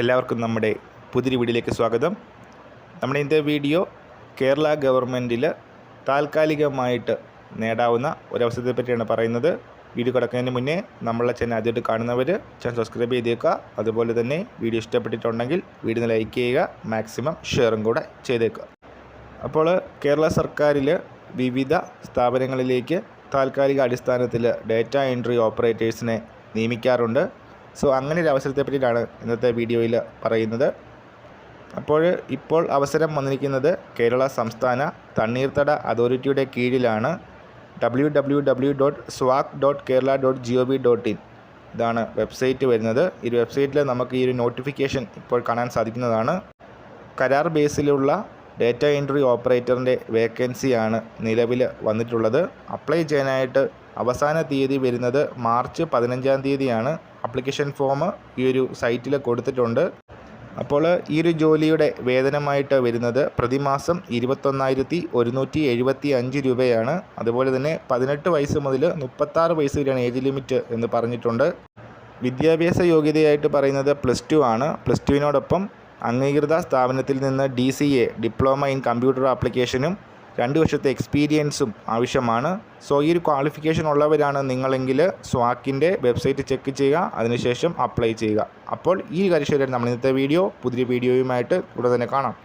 എല്ലാവർക്കും നമ്മുടെ പുതിരി വീടിലേക്ക് സ്വാഗതം. നമ്മുടെ ഇന്നത്തെ വീഡിയോ കേരള ഗവൺമെന്റിൽ താൽക്കാലികമായിട്ട് നേടാവുന്ന ഒരവസരത്തെ പറ്റിയാണ് പറയുന്നത്. വീഡിയോ കിടക്കുന്നതിന് മുന്നേ നമ്മളെ ചാനൽ ആദ്യമായിട്ട് കാണുന്നവർ ചാനൽ സബ്സ്ക്രൈബ് ചെയ്തേക്കുക. അതുപോലെ തന്നെ വീഡിയോ ഇഷ്ടപ്പെട്ടിട്ടുണ്ടെങ്കിൽ വീഡിയോ ലൈക്ക് ചെയ്യുക മാക്സിമം ഷെയറും കൂടെ ചെയ്തേക്കുക. അപ്പോൾ കേരള സർക്കാരിൽ വിവിധ സ്ഥാപനങ്ങളിലേക്ക് താൽക്കാലിക അടിസ്ഥാനത്തിൽ ഡേറ്റ എൻട്രി ഓപ്പറേറ്റേഴ്സിനെ നിയമിക്കാറുണ്ട്. സോ അങ്ങനെ ഒരു അവസരത്തെ പറ്റിയിട്ടാണ് ഇന്നത്തെ വീഡിയോയിൽ പറയുന്നത്. അപ്പോൾ ഇപ്പോൾ അവസരം വന്നിരിക്കുന്നത് കേരള സംസ്ഥാന തണ്ണീർത്തട അതോറിറ്റിയുടെ കീഴിലാണ്. W W W dot സ്വാക് dot Kerala dot G O V dot in ഇതാണ് വെബ്സൈറ്റ് വരുന്നത്. ഈ വെബ്സൈറ്റിൽ നമുക്ക് ഈ ഒരു നോട്ടിഫിക്കേഷൻ ഇപ്പോൾ കാണാൻ സാധിക്കുന്നതാണ്. കരാർ ബേസിലുള്ള ഡേറ്റ എൻട്രി ഓപ്പറേറ്ററിന്റെ വേക്കൻസിയാണ് നിലവിൽ വന്നിട്ടുള്ളത്. അപ്ലൈ ചെയ്യാനായിട്ട് അവസാന തീയതി വരുന്നത് മാർച്ച് പതിനഞ്ചാം തീയതിയാണ്. അപ്ലിക്കേഷൻ ഫോം ഈ ഒരു സൈറ്റിൽ കൊടുത്തിട്ടുണ്ട്. അപ്പോൾ ഈ ഒരു ജോലിയുടെ വേതനമായിട്ട് വരുന്നത് പ്രതിമാസം ഇരുപത്തൊന്നായിരത്തി ഒരുന്നൂറ്റി എഴുപത്തി അഞ്ച് രൂപയാണ്. അതുപോലെ തന്നെ പതിനെട്ട് വയസ്സ് മുതൽ മുപ്പത്താറ് വയസ്സ് വരെയാണ് ഏജ് ലിമിറ്റ് എന്ന് പറഞ്ഞിട്ടുണ്ട്. വിദ്യാഭ്യാസ യോഗ്യതയായിട്ട് പറയുന്നത് പ്ലസ് ടു ആണ്. പ്ലസ് ടുവിനോടൊപ്പം അംഗീകൃത സ്ഥാപനത്തിൽ നിന്ന് D C A diploma in computer ആപ്ലിക്കേഷനും രണ്ട് വർഷത്തെ എക്സ്പീരിയൻസും ആവശ്യമാണ്. സോ ഈ ഒരു ക്വാളിഫിക്കേഷൻ ഉള്ളവരാണ് നിങ്ങളെങ്കിൽ സ്വാക്കിന്റെ വെബ്സൈറ്റ് ചെക്ക് ചെയ്യുക അതിനുശേഷം അപ്ലൈ ചെയ്യുക. അപ്പോൾ ഈ കാര്യം നമ്മൾ ഇന്നത്തെ വീഡിയോ പുതിയ വീഡിയോയുമായിട്ട് ഉടൻ തന്നെ കാണാം.